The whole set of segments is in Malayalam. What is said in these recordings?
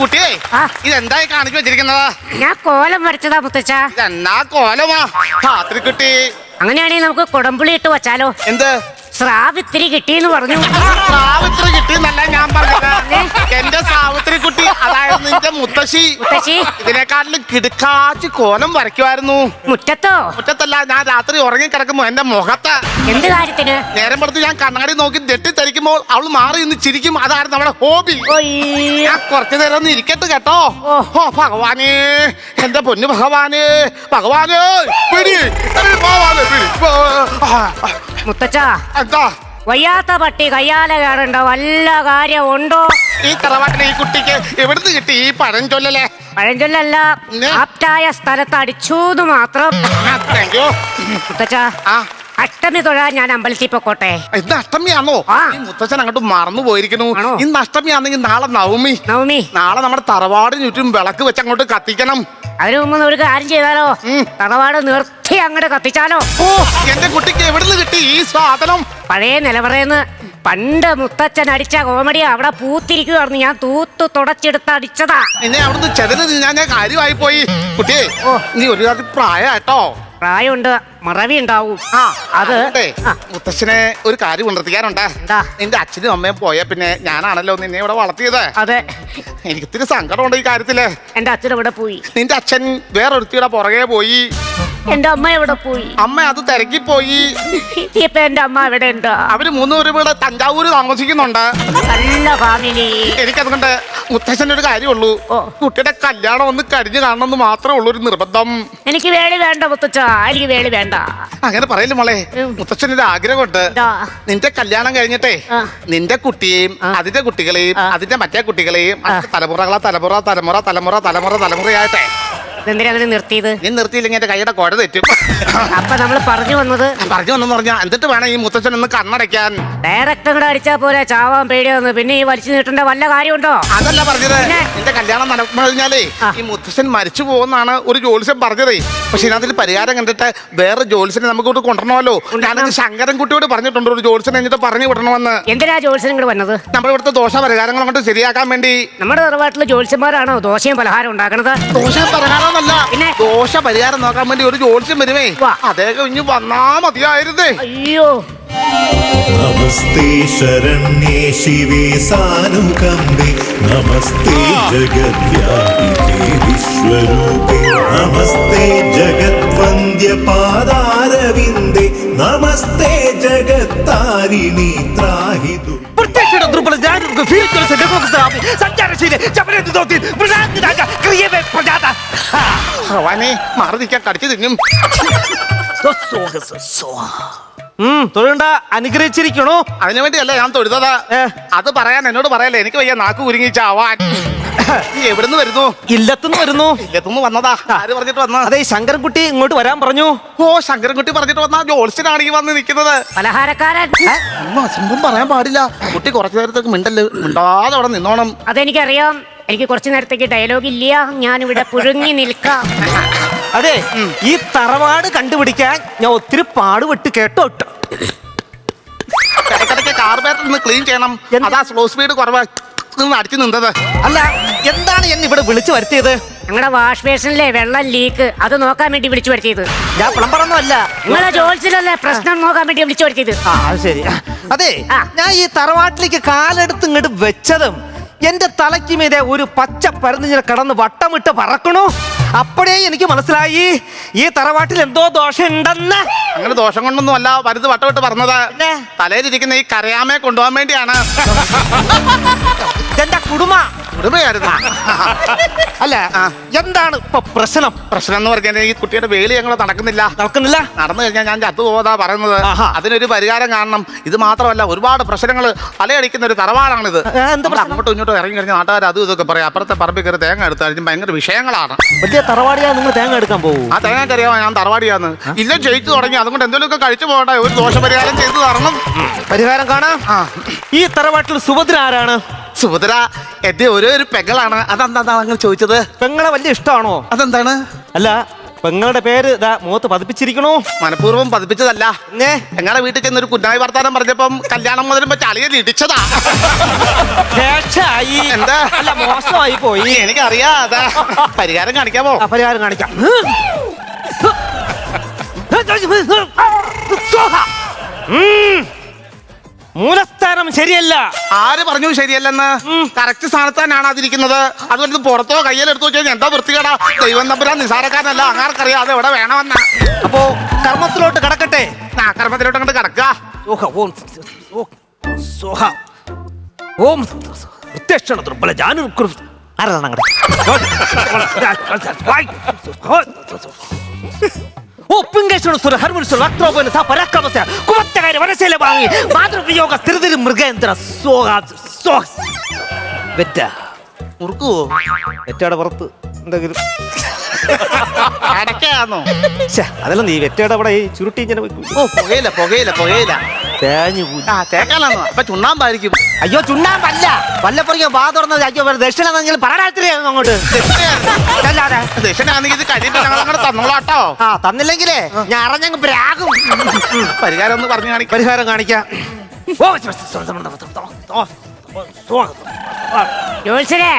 കുട്ടിയെ ആ. ഇതെന്തായി കാണിച്ചു വെച്ചിരിക്കുന്നത്? ഞാൻ കോലം വരച്ചതാ മുത്തച്ഛ. ഇതെന്നാ കോലമാ? രാത്രി കുട്ടി. അങ്ങനെയാണെങ്കിൽ നമുക്ക് കുടംപുളി ഇട്ട് വച്ചാലോ. എന്ത്? സ്രാവ് കിട്ടി കിട്ടിയെന്ന് പറഞ്ഞു. സാവിത്രി കിട്ടിയെന്നല്ല ഞാൻ പറഞ്ഞത്. എന്റെ സാവിത്രി കുട്ടി അതായത് നിന്റെ മുത്തശ്ശി മുത്തശ്ശി. ഇതിനെക്കാട്ടിലും കിടുക്കാച്ച് കോലം വരയ്ക്കുമായിരുന്നു. മുറ്റത്തോ? മുറ്റത്തല്ല ഞാൻ രാത്രി ഉറങ്ങി കിടക്കുമ്പോ എന്റെ മുഖത്ത് എന്ത് കാര്യത്തിന്? നേരം പുറത്ത് ഞാൻ കണ്ണാടി നോക്കി തെറ്റിദ്ധരിക്കുമ്പോൾ അവൾ മാറി നിന്ന് ചിരിക്കും. അതായിരുന്നു നമ്മുടെ ഹോബി. ഒയ്യോ. ഞാൻ കുറച്ചു നേരം ഒന്ന് ഇരിക്കട്ടെ കേട്ടോ. ഓ. ഭഗവാന് എന്റെ പൊന്നു ഭഗവാനേ ഭഗവാനേ പിടി. ഭഗവാനേ, പിടി. ആ, ആ, മുത്തച്ഛ. എന്താ? വയ്യാത്ത പട്ടി കയ്യാലെ കയറണ്ട വല്ല കാര്യമുണ്ടോ ഈ തറവാട്ടിലെ ഈ കുട്ടിക്ക് എവിടുന്ന് കിട്ടി ഈ പഴഞ്ചൊല്ലേ പഴഞ്ചൊല്ലല്ല? ആപ്റ്റായ സ്ഥലത്ത് അടിച്ചു മാത്രം. മുത്തച്ഛ ആ. അഷ്ടമി തൊഴാൻ ഞാൻ അമ്പലത്തിൽ പൊക്കോട്ടെ. ഇന്ന് അഷ്ടമിയാണോ ആ. ഈ മുത്തച്ഛൻ അങ്ങോട്ട് മറന്നു പോയിരിക്കുന്നു. ആണോ? ഇന്ന് അഷ്ടമിയാണെങ്കിൽ നാളെ നവമി. നവമി. നാളെ നമ്മുടെ തറവാടിന് ചുറ്റും വിളക്ക് വെച്ച് അങ്ങോട്ട് കത്തിക്കണം. അതിനു മുമ്പ് ഒരു കാര്യം ചെയ്താലോ? ഉം. തറവാട് നിർത്തി അങ്ങോട്ട് കത്തിച്ചാലോ? ഓ എന്റെ കുട്ടിക്ക് എവിടുന്ന് കിട്ടി ഈ സാധനം? പഴയ നിലവറയെന്ന് പണ്ട് മുത്തച്ഛൻ അടിച്ച കോമഡി അവിടെ പൂത്തിരിക്കുവായിരുന്നു. ഞാൻ തൂത്തു തുടച്ചെടുത്ത് അടിച്ചതാ. നിന്നെ അവിടുന്ന് ചെതൽ ഞാൻ കാര്യമായി പോയി. കുട്ടിയെ ഓ. നീ ഒരു പ്രായ പ്രായട്ടോ പ്രായമുണ്ട് മറവി ഉണ്ടാവും. ആ അത് അതുകൊണ്ടേ, ആ. മുത്തശ്ശനെ ഒരു കാര്യം ഉണർത്തിക്കാനുണ്ട്. എന്താ? നിന്റെ അച്ഛനും അമ്മയും പോയ പിന്നെ ഞാനാണല്ലോ നിന്നെ ഇവിടെ വളർത്തിയത്. അതെ. എനിക്ക് ഇത്തിരി സങ്കടമുണ്ട് ഈ കാര്യത്തിൽ. എന്റെ അച്ഛൻ ഇവിടെ പോയി. നിന്റെ അച്ഛൻ വേറൊരുത്തിയുടെ പുറകെ പോയി. എന്റെ അമ്മ എവിടെ പോയി? അമ്മ അത് തിരക്കി പോയി. ഇപ്പൊ എന്റെ അമ്മ എവിടെ ഉണ്ട്? അവർ മൂന്നുപേരും ഇവിടെ തഞ്ചാവൂര് താമസിക്കുന്നുണ്ട്. നല്ല ഫാമിലി. എനിക്കതുകൊണ്ട് മുത്തശ്ശന്റെ ഒരു കാര്യമുള്ളൂ. കുട്ടിയുടെ കല്യാണം ഒന്ന് കഴിഞ്ഞു കാണണമെന്ന് മാത്രമേ ഉള്ളൂ ഒരു നിർബന്ധം. എനിക്ക് വേളി വേണ്ട മുത്തച്ഛ എനിക്ക് വേളി വേണ്ട. അങ്ങനെ പറയില്ല മോളെ. മുത്തച്ഛന് ഒരു ആഗ്രഹമുണ്ട്. നിന്റെ കല്യാണം കഴിഞ്ഞിട്ടേ നിന്റെ കുട്ടിയെയും അതിന്റെ കുട്ടികളെയും അതിന്റെ മറ്റേ കുട്ടികളെയും തലമുറകളാ തലമുറ തലമുറ തലമുറ തലമുറ തലമുറയായിട്ടെ ഇതെന്തിനാ അങ്ങനെ നിർത്തിയത്? നീ നിർത്തിയില്ലെങ്കിൽ എന്റെ കൈയുടെ കുഴ തെറ്റും. അപ്പൊ നമ്മൾ പറഞ്ഞു വന്നത് പറഞ്ഞു വന്നു പറഞ്ഞാ എന്നിട്ട് വേണം ഈ മുത്തച്ഛൻ ഒന്ന് കണ്ണടയ്ക്കാൻ? ഡയറക്റ്റ് കൂടെ അടിച്ചാ പോലെ ചാവാൻ പേടിയാന്ന് പിന്നെ ഈ വലിച്ചു നീട്ടേണ്ട വല്ല കാര്യമുണ്ടോ? അതല്ല പറഞ്ഞത്. എന്റെ കല്യാണം നടന്നു കഴിഞ്ഞാലേ ഈ മുത്തശ്ശൻ മരിച്ചു പോകുന്നാണ് ഒരു ജോത്സ്യം പറഞ്ഞതേ. പക്ഷെ ഇതിനകത്തിൽ പരിഹാരം കണ്ടിട്ട് വേറെ ജോലിസിനെ നമുക്ക് ഇവിടെ കൊണ്ടുവരണമല്ലോ ഞാനത് ശങ്കരൻകുട്ടിയോട് പറഞ്ഞിട്ടുണ്ട്. ഒരു ജോത്സ്യനെ എന്നിട്ട് പറഞ്ഞു വിടണമെന്ന്. എന്തിനാ ജോത്സ്യൻ ഇങ്ങോട്ട് വന്നത്? നമ്മുടെ ഇവിടുത്തെ ദോഷ പരിഹാരങ്ങൾ കൊണ്ട് ശരിയാക്കാൻ വേണ്ടി. നമ്മുടെ തറവാട്ടിൽ ദോഷം ദോശയും പലഹാരം ഉണ്ടാക്കണത്? ദോഷ പരിഹാരമല്ല ദോഷ പരിഹാരം നോക്കാൻ വേണ്ടി ഒരു ജോലിച്ചും വരുമേ. വാ. അദ്ദേഹം ഇനി വന്നാ മതിയായിരുന്നേ. അയ്യോ. നമസ്തേ ശരണ്യേ ശിവേ സാനുകമ്പേ നമസ്തേ ജഗദ്വ്യാപിതേ വിശ്വരൂപേ. നമസ്തേ ജഗത്വന്ദ്യ പാദാരവിന്ദേ. നമസ്തേ ജഗത്താരിണി ത്രാഹിതു പ്രത്യക്ഷയുടെ Żeby wilk rozedechł k zdrowy, സഞ്ചാര ചപരന്റെ തോത്തിൽ മൃഗാംഗനാക ക്രിയവേ പ്രജാത. ഭഗവാനെ മാറി നിൽക്കാൻ കടിച്ചു തിന്നും. ഉം, അനുഗ്രഹിച്ചിരിക്കണോ? അതിനു വേണ്ടിയല്ല ഞാൻ തൊഴുതതാ. അത് പറയാൻ എന്നോട് പറയല്ലേ എനിക്ക് വയ്യ നാക്ക് കുരുങ്ങി ചാവാൻ. എവിടുന്ന് വരുന്നു? ഇല്ലത്തുനിന്ന് വരുന്നു. ഇല്ലത്തുനിന്ന് വന്നതാ. ആര് പറഞ്ഞിട്ട് വന്ന? അതെ ശങ്കരൻകുട്ടി ഇങ്ങോട്ട് വരാൻ പറഞ്ഞു. ഓ ശങ്കരൻകുട്ടി പറഞ്ഞിട്ട് വന്നാ ജോൾസിനാണ് ഈ വന്ന് നിൽക്കുന്നത്. പലഹാരക്കാരൻ. ഒന്നും അസംഭവം പറയാൻ പാടില്ല. കുട്ടി കുറച്ചു നേരത്തേക്ക് മിണ്ടൽ മിണ്ടാതെ അവിടെ നിന്നോണം. അതെനിക്കറിയാം. എനിക്ക് കുറച്ചു നേരത്തേക്ക് ഡയലോഗ് ഇല്ല. ഞാൻ ഇവിടെ പുഴുങ്ങി നിൽക്കാം. അതെ ഈ തറവാട് കണ്ടുപിടിക്കാൻ ഞാൻ ഒത്തിരി പാടുപെട്ട് കേട്ടോ. ഇട്ടോ ഇടയ്ക്കിടയ്ക്ക് കാർബേറ്റർ നിന്ന് ക്ലീൻ ചെയ്യണം. അതാ സ്ലോ സ്പീഡ് കുറവ്. നിന്ന് അടിച്ചു നിന്നത്. അല്ല എന്താണ് എന്നെ ഇവിടെ വിളിച്ചു വരുത്തിയത്? ഞങ്ങളുടെ വാഷ് ബേസിനിലെ വെള്ളം ലീക്ക്. അത് നോക്കാൻ വേണ്ടി വിളിച്ചു വരുത്തിയത്. ഞാൻ പ്ലംബറൊന്നും അല്ല നിങ്ങളെ ജോത്സ്യനല്ലേ പ്രശ്നം നോക്കാൻ വേണ്ടി വിളിച്ചു വരുത്തിയത്. ആ അത് ശരി. അതെ ഞാൻ ഈ തറവാട്ടിലേക്ക് കാലെടുത്ത് ഇങ്ങോട്ട് വെച്ചതും എന്റെ തലയ്ക്ക് മീതെ ഒരു പച്ച പരുന്നിങ്ങനെ കടന്ന് വട്ടമിട്ട് പറക്കണു. അപ്പോഴേ എനിക്ക് മനസ്സിലായി ഈ തറവാട്ടിൽ എന്തോ ദോഷം ഉണ്ടെന്ന് അങ്ങനെ ദോഷം കൊണ്ടൊന്നും അല്ല വലുത് വട്ടമിട്ട് പറഞ്ഞത്? തലയിലിരിക്കുന്ന ഈ കരയാമയെ കൊണ്ടുപോകാൻ വേണ്ടിയാണ്. ഇതെന്റെ കുടുംബ ഉടുമയായിരുന്നു അല്ല എന്താണ് ഇപ്പൊ പ്രശ്നം? പ്രശ്നം എന്ന് പറഞ്ഞാൽ ഈ കുട്ടിയുടെ വേലി ഞങ്ങൾ നടക്കുന്നില്ല. നടക്കുന്നില്ല? നടന്നു കഴിഞ്ഞാൽ ഞാൻ ചത്തു പോകാതാ പറയുന്നത്. അതിനൊരു പരിഹാരം കാണണം. ഇത് മാത്രമല്ല ഒരുപാട് പ്രശ്നങ്ങൾ അലയടിക്കുന്ന ഒരു തറവാടാണിത്. അങ്ങോട്ടും ഇങ്ങോട്ടും ഇറങ്ങി കഴിഞ്ഞാൽ നാട്ടുകാർ അതും ഇതൊക്കെ പറയാം. അപ്പുറത്തെ പറമ്പിൽ കയറി തേങ്ങ എടുത്താലും ഭയങ്കര വിഷയങ്ങളാണ്. വലിയ തറവാടിയാ നിങ്ങൾ തേങ്ങ എടുക്കാൻ പോകും ആ തേങ്ങ അറിയാമോ ഞാൻ തറവാടിയാന്ന്. ഇല്ല ജയിച്ചു തുടങ്ങി. അതുകൊണ്ട് എന്തെങ്കിലുമൊക്കെ കഴിച്ചു പോകട്ടെ. ഒരു ദോഷപരിഹാരം ചെയ്തു തരണം. പരിഹാരം കാണാം. ഈ തറവാട്ടിൽ സുഭദ്ര ആരാണ്? സുഭദ്ര എന്റെ ഓരോ ഒരു പെങ്ങളാണ് അതെന്താണ് അങ്ങനെ ചോദിച്ചത് പെങ്ങളെ വലിയ ഇഷ്ടമാണോ അതെന്താണ് അല്ല പെങ്ങളുടെ പേര് ഇതാ മുഖത്ത് പതിപ്പിച്ചിരിക്കണോ മനഃപൂർവം പതിപ്പിച്ചതല്ല ഏ ഞങ്ങളുടെ വീട്ടിൽ ചെന്ന് ഒരു കുഞ്ഞായി വർത്താനം പറഞ്ഞപ്പം കല്യാണം മുതലും വെച്ച് അളിയെ ഇടിച്ചതാ എന്താ? അല്ല മോശമായി പോയി എനിക്കറിയാ അതാ പരിഹാരം കാണിക്കാമോ പരിഹാരം കാണിക്കാം. മൂലസ്ഥാനം ശരിയല്ല ആര് പറഞ്ഞു ശരിയല്ലെന്ന് കറക്റ്റ് സ്ഥാനത്ത് തന്നെയാണ് അതിരിക്കുന്നത് അതുകൊണ്ട് പുറത്തോ കയ്യിലെടുത്തു വെച്ചാൽ എന്താ വൃത്തികേടാ ദൈവം തമ്പുരാൻ നിസാരക്കാരനല്ല അങ്ങാർക്കറിയാം അത് എവിടെ വേണമെന്ന അപ്പോ കർമ്മത്തിലോട്ട് കടക്കട്ടെ ആക്രമത്തിലോട്ട് അങ്ങോട്ട് കിടക്കുക സോഹ ഓം ഓം സോഹ ഓം പ്രത്യക്ഷണ ദുർബല ജാനു ആരാണ് അങ്ങട്? ഓ പിങ്കേശ്വര സുര ഹർമുൽസുര വക്രോപന സ പരാക്രമസ്യ കുമത്തകാരി വനശൈല വാങ്ങി മാതൃപ്രയോഗ സ്ഥിരതിരി മൃഗേന്ദ്ര സോഹ സോഹ. വെറ്റ മുറുക്കുവോ? വെറ്റയുടെ പുറത്ത് എന്തെങ്കിലും. അടക്കാന്നോ അതല്ല നീ വെറ്റയുടെ അവിടെ ഈ ചുരുട്ടി ഇങ്ങനെ. ഓ പുകയില്ല പുകയില്ല പുകയില്ല തേഞ്ഞു പോയി. ആ തേക്കാനാണോ അപ്പൊ ചുണ്ണാമ്പായിരിക്കും. അയ്യോ ചുണ്ണാമ്പല്ല. വല്ലപ്പുറകെ വാ തുറന്നത് അയ്യോ ദക്ഷിണ എന്നെങ്കിലും പറയാത്തിരിയായിരുന്നു അങ്ങോട്ട്? അല്ലാതെ ദക്ഷിണാണെങ്കിൽ ഇത് കഴിയുമ്പോ ഞങ്ങൾ അങ്ങോട്ട് തന്നോളാട്ടോ ആ തന്നില്ലെങ്കിലേ ഞാൻ അറിഞ്ഞങ്ങ് പ്രാകും. പരിഹാരം ഒന്ന് പറഞ്ഞു കാണിക്കാം. പരിഹാരം കാണിക്കാം. ഓ. ജോത്സരെ.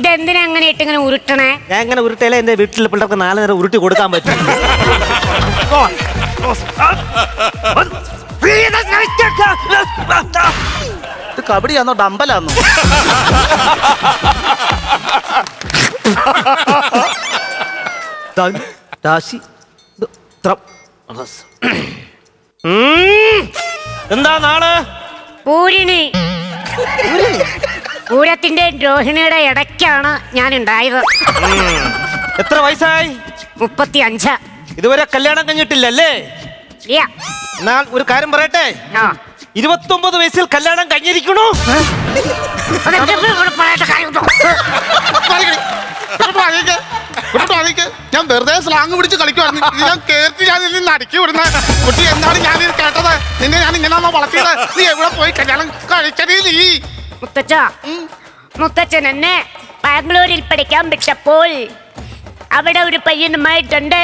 ഇതെന്തിനാ അങ്ങനെ ഇട്ട് ഇങ്ങനെ ഉരുട്ടണേ? ഞാൻ ഇങ്ങനെ ഉരുട്ടയിലെ എന്റെ വീട്ടിൽ പിള്ളേർക്ക് നാല് നേരം ഉരുട്ടി കൊടുക്കാൻ പറ്റും. ഇത് കബഡിയാന്നോ ഡമ്പലാന്നോ? ദാ- ദാശി ദ- ത്രം. റസ്. ഉം. എന്താ നാൾ? പൂരിണി. പൂരത്തിന്റെ രോഹിണിയുടെ ഇടയ്ക്കാണ് ഞാൻ ഉണ്ടായത് എത്ര വയസ്സായി? മുപ്പത്തി അഞ്ച് ഇതുവരെ കല്യാണം കഴിഞ്ഞിട്ടില്ലല്ലേ? എന്നാൽ ഒരു കാര്യം പറയട്ടെ? ആ. ഇരുപത്തൊമ്പത് വയസ്സിൽ കല്യാണം കഴിഞ്ഞിരിക്കണു. ഞാൻ വെറുതെ സ്ലാങ് പിടിച്ച് കളിക്കുവായിരുന്നു. ഞാൻ കേട്ടി ഞാൻ ഇതിൽ നിന്ന് അടുക്കി വിടുന്ന. കുട്ടി എന്താണ് ഞാൻ ഇത് കേട്ടത്? നിന്നെ ഞാൻ ഇങ്ങനെ വളർത്തിയത്? നീ എവിടെ പോയി കല്യാണം കഴിക്കണേ നീ? മുത്തച്ഛ മുത്തച്ഛൻ എന്നെ ബാംഗ്ലൂരിൽ പഠിക്കാൻ വിട്ടപ്പോൾ അവിടെ ഒരു പയ്യനുമായിട്ടുണ്ട്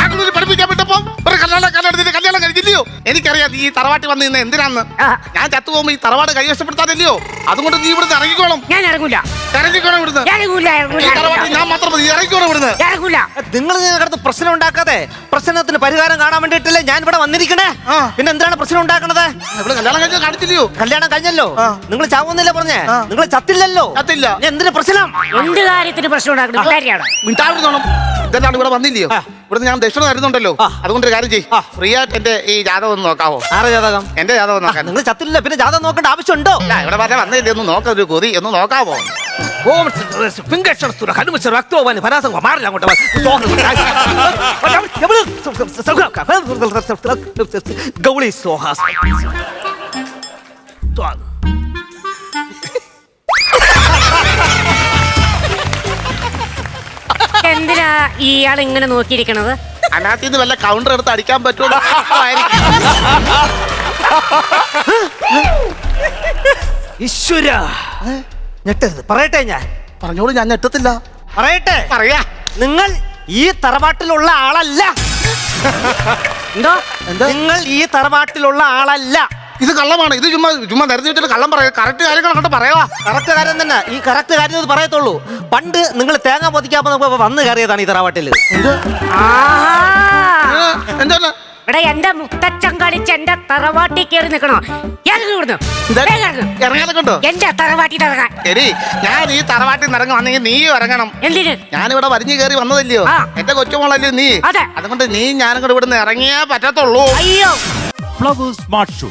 ബാംഗ്ലൂരിൽ പഠിപ്പിക്കാൻ വിട്ടപ്പോ? കല്യാണം കല്യാണം കഴിഞ്ഞില്ലയോ? എനിക്കറിയാം നീ ഈ തറവാട്ടി വന്ന് ഇന്ന് എന്തിനാന്ന്? ഞാൻ ചത്തു പോകുമ്പോ ഈ തറവാട് കൈവശപ്പെടുത്താനില്ലയോ അതുകൊണ്ട് നീ ഇവിടുന്ന് ഇറങ്ങിക്കോണം ഞാൻ ഇറങ്ങൂല. ഇറങ്ങിക്കോണം ഇവിടുന്ന്. ഇറങ്ങൂല ഇറങ്ങൂല. ഈ തറവാട്ടിൽ ഞാൻ മാത്രം മതി ഇറങ്ങിക്കോണം ഇവിടുന്ന്. ഇറങ്ങൂല. നിങ്ങൾ കിടന്ന് പ്രശ്നം ഉണ്ടാക്കാതെ പ്രശ്നത്തിന് പരിഹാരം കാണാൻ വേണ്ടിയിട്ടല്ലേ ഞാൻ ഇവിടെ വന്നിരിക്കണേ? ആ. പിന്നെ എന്താണ് പ്രശ്നം ഉണ്ടാക്കണത്? ഇവിടെ കല്യാണം കാണിച്ചില്ലയോ? കല്യാണം കഴിഞ്ഞല്ലോ. ആ. നിങ്ങൾ ചാവുന്നില്ല പറഞ്ഞേ? ആ. നിങ്ങൾ ചത്തില്ലല്ലോ. ചത്തില്ല. എന്തിന് പ്രശ്നം? എന്ത് കാര്യത്തിന് പ്രശ്നം ഉണ്ടാക്കണം? കാര്യമാണ് ഇതെല്ലാം ഇവിടെ വന്നില്ലയോ? ഇവിടെ ഇവിടുന്ന് ഞാൻ ദക്ഷിണ തരുന്നുണ്ടല്ലോ. അതുകൊണ്ട് ഒരു കാര്യം ചെയ്യ്. ഫ്രീ ആയിട്ട് എന്റെ ഈ ജാതകം ഒന്ന് നോക്കാവോ? ആരോ ജാതകം? എന്റെ ജാതകം നോക്കാം നിങ്ങൾ ചത്തില്ല പിന്നെ ജാതകം നോക്കേണ്ട ആവശ്യമുണ്ടോ? ഇവിടെ വരെ വന്നില്ലേ ഒന്ന് നോക്കാം ഒരു കൊതി ഒന്ന് നോക്കാവോ? ഗൗളി പിങ്കക്ഷണസ്തുര എന്തിനാ ഇയാൾ ഇങ്ങനെ നോക്കിയിരിക്കണത്? അതിനകത്ത് നിന്ന് വല്ല കൗണ്ടർ എടുത്ത് അടിക്കാൻ. ഈശ്വര. ഞെട്ടരുത്. പറയട്ടെ ഞാൻ. പറഞ്ഞോളൂ ഞാൻ ഞെട്ടത്തില്ല. പറയട്ടെ. പറയാ. നിങ്ങൾ ഈ തറവാട്ടിലുള്ള ആളല്ല. എന്തോ? നിങ്ങൾ ഈ തറവാട്ടിലുള്ള ആളല്ല. ഇത് കള്ളമാണ്. ഇത് ചുമ്മാ ചുമ്മാ നിരത്തി വെച്ചിട്ട് കള്ളം പറയാം. കറക്റ്റ് കാര്യങ്ങൾ അങ്ങോട്ട് പറയാ. കറക്റ്റ് കാര്യം തന്നെ. ഈ കറക്റ്റ് കാര്യം ഇത് പറയത്തുള്ളൂ. പണ്ട് നിങ്ങൾ തേങ്ങ പൊതിക്കാപ്പോ നമുക്ക് വന്ന് കയറിയതാണ് ഈ തറവാട്ടിൽ. എന്താ? ഇവിടെ എന്റെ മുത്തച്ഛൻ കളിച്ച് എന്റെ തറവാട്ടി കയറി നിൽക്കണോ? എന്റെ ശരി. ഞാൻ ഈ തറവാട്ടിൽ നിന്ന് ഇറങ്ങി വന്നെങ്കിൽ നീ ഇറങ്ങണം. എന്തിന്? ഞാനിവിടെ വരിഞ്ഞു കയറി വന്നതല്ലയോ. എന്റെ കൊച്ചുമോളല്ലേ നീ? അതുകൊണ്ട് നീ ഞാനും കൂടെ ഇവിടുന്ന് ഇറങ്ങിയേ പറ്റത്തുള്ളൂ. അയ്യോ. Flowers smart show.